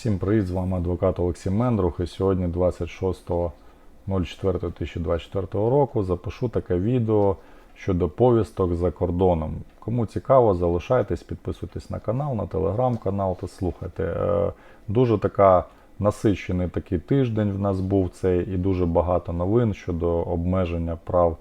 Всім привіт, з вами адвокат Олексій Мендрух. І сьогодні, 26.04.2024 року, запишу таке відео щодо повісток за кордоном. Кому цікаво, залишайтесь, підписуйтесь на канал, на телеграм-канал та слухайте. Е, Дуже така насичений такий тиждень в нас був цей і дуже багато новин щодо обмеження прав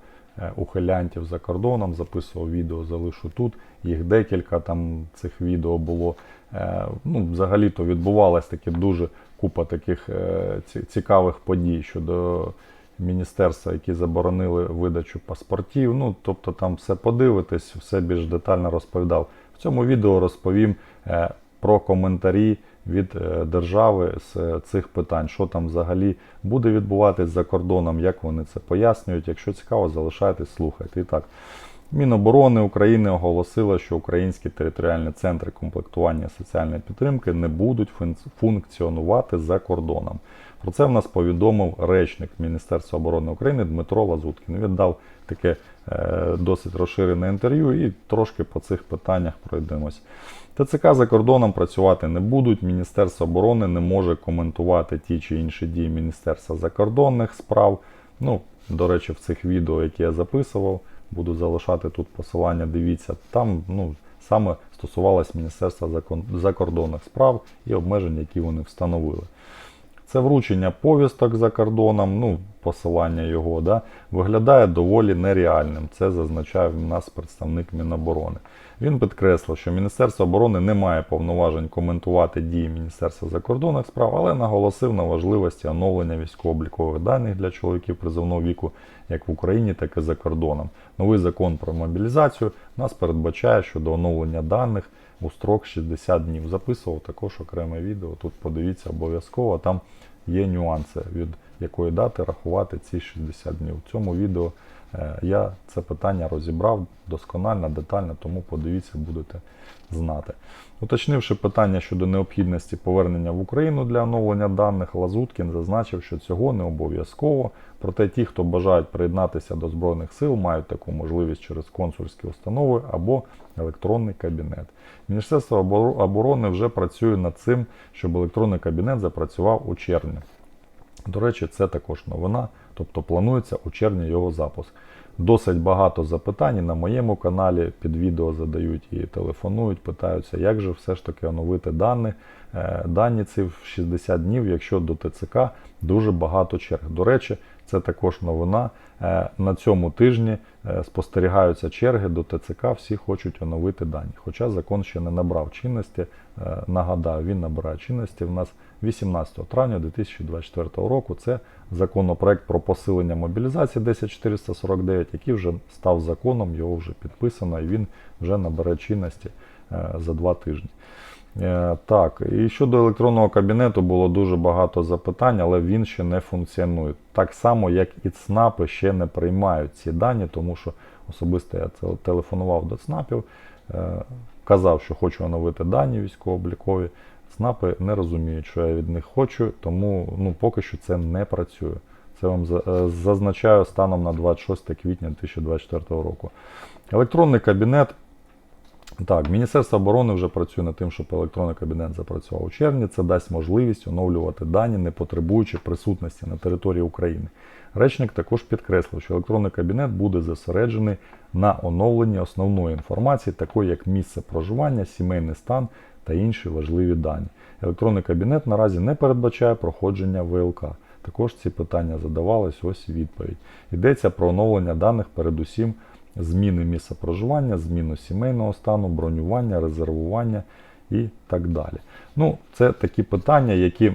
ухилянтів за кордоном. Записував відео, залишу тут. Їх декілька там цих відео було. Е, Ну, взагалі-то відбувалась таки дуже купа таких е, цікавих подій щодо міністерства, які заборонили видачу паспортів. Ну, тобто там все подивитись, все більш детально розповідав. В цьому відео розповім е, про коментарі від е, держави з е, цих питань, що там взагалі буде відбуватись за кордоном, як вони це пояснюють. Якщо цікаво, залишайтесь, слухайте. І так. Міноборони України оголосило, що українські територіальні центри комплектування соціальної підтримки не будуть функціонувати за кордоном. Про це в нас повідомив речник Міністерства оборони України Дмитро Лазуткін. Він дав таке е, досить розширене інтерв'ю і трошки по цих питаннях пройдемось. ТЦК за кордоном працювати не будуть. Міністерство оборони не може коментувати ті чи інші дії Міністерства закордонних справ. Ну, до речі, в цих відео, які я записував, буду залишати тут посилання. Дивіться, там ну, саме стосувалось Міністерства закордонних справ і обмежень, які вони встановили. Це вручення повісток за кордоном, ну, посилання його, да, виглядає доволі нереальним. Це зазначає в нас представник Міноборони. Він підкреслив, що Міністерство оборони не має повноважень коментувати дії Міністерства закордонних справ, але наголосив на важливості оновлення військово-облікових даних для чоловіків призовного віку як в Україні, так і за кордоном. Новий закон про мобілізацію нас передбачає щодо оновлення даних у строк 60 днів. Записував також окреме відео. Тут подивіться обов'язково. Там є нюанси, від якої дати рахувати ці 60 днів. В цьому відео я це питання розібрав досконально, детально, тому подивіться, будете знати. Уточнивши питання щодо необхідності повернення в Україну для оновлення даних, Лазуткін зазначив, що цього не обов'язково. Проте ті, хто бажають приєднатися до Збройних сил, мають таку можливість через консульські установи або електронний кабінет. Міністерство оборони вже працює над цим, щоб електронний кабінет запрацював у червні. До речі, це також новина, тобто планується у червні його запуск. Досить багато запитань на моєму каналі під відео задають і телефонують, питаються, як же все ж таки оновити дані. Е, Дані ці в 60 днів, якщо до ТЦК дуже багато черг. До речі, це також новина. Е, На цьому тижні е, спостерігаються черги до ТЦК, всі хочуть оновити дані. Хоча закон ще не набрав чинності. Е, Нагадаю, він набирає чинності в нас 18 травня 2024 року. Це законопроект про посилення мобілізації 10449, який вже став законом, його вже підписано і він вже набере чинності за два тижні. Е, Так, і щодо електронного кабінету було дуже багато запитань, але він ще не функціонує. Так само, як і ЦНАПи ще не приймають ці дані, тому що особисто я телефонував до ЦНАПів, е, казав, що хочу оновити дані військово-облікові. ЦНАПи не розуміють, що я від них хочу, тому ну, поки що це не працює. Це вам е, зазначаю станом на 26 квітня 2024 року. Електронний кабінет так, Міністерство оборони вже працює над тим, щоб електронний кабінет запрацював у червні. Це дасть можливість оновлювати дані, не потребуючи присутності на території України. Речник також підкреслив, що електронний кабінет буде зосереджений на оновленні основної інформації, такої як місце проживання, сімейний стан та інші важливі дані. Електронний кабінет наразі не передбачає проходження ВЛК. Також ці питання задавались, ось відповідь. Йдеться про оновлення даних передусім зміни місця проживання, зміну сімейного стану, бронювання, резервування і так далі. Ну, це такі питання, які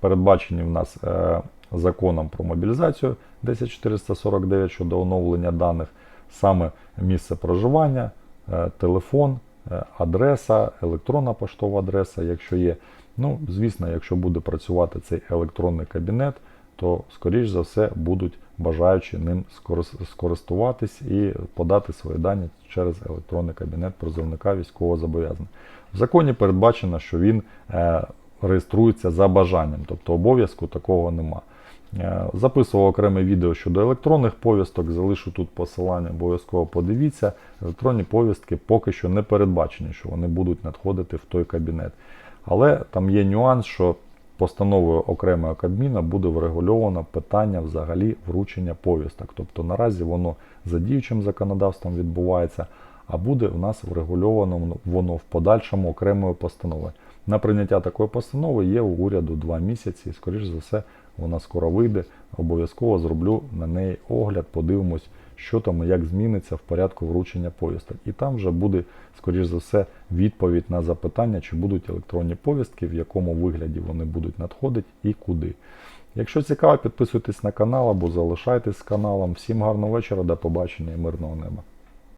передбачені в нас е, законом про мобілізацію 10449 щодо оновлення даних, саме місце проживання, е, телефон, е, адреса, електронна поштова адреса, якщо є. Ну, звісно, якщо буде працювати цей електронний кабінет, то, скоріш за все, будуть бажаючи ним скористуватись і подати свої дані через електронний кабінет призовника військового зобов'язаного. В законі передбачено, що він е, реєструється за бажанням, тобто обов'язку такого нема. Е, Записував окреме відео щодо електронних повісток, залишу тут посилання, обов'язково подивіться. Електронні повістки поки що не передбачені, що вони будуть надходити в той кабінет. Але там є нюанс, що постановою окремого Кабміна буде врегульовано питання взагалі вручення повісток. Тобто наразі воно за діючим законодавством відбувається, а буде в нас врегульовано воно в подальшому окремою постановою. На прийняття такої постанови є у уряду два місяці. Скоріш за все, вона скоро вийде. Обов'язково зроблю на неї огляд, подивимось, що там і як зміниться в порядку вручення повісток. І там вже буде, скоріш за все, відповідь на запитання, чи будуть електронні повістки, в якому вигляді вони будуть надходити і куди. Якщо цікаво, підписуйтесь на канал або залишайтесь з каналом. Всім гарного вечора, до побачення і мирного неба.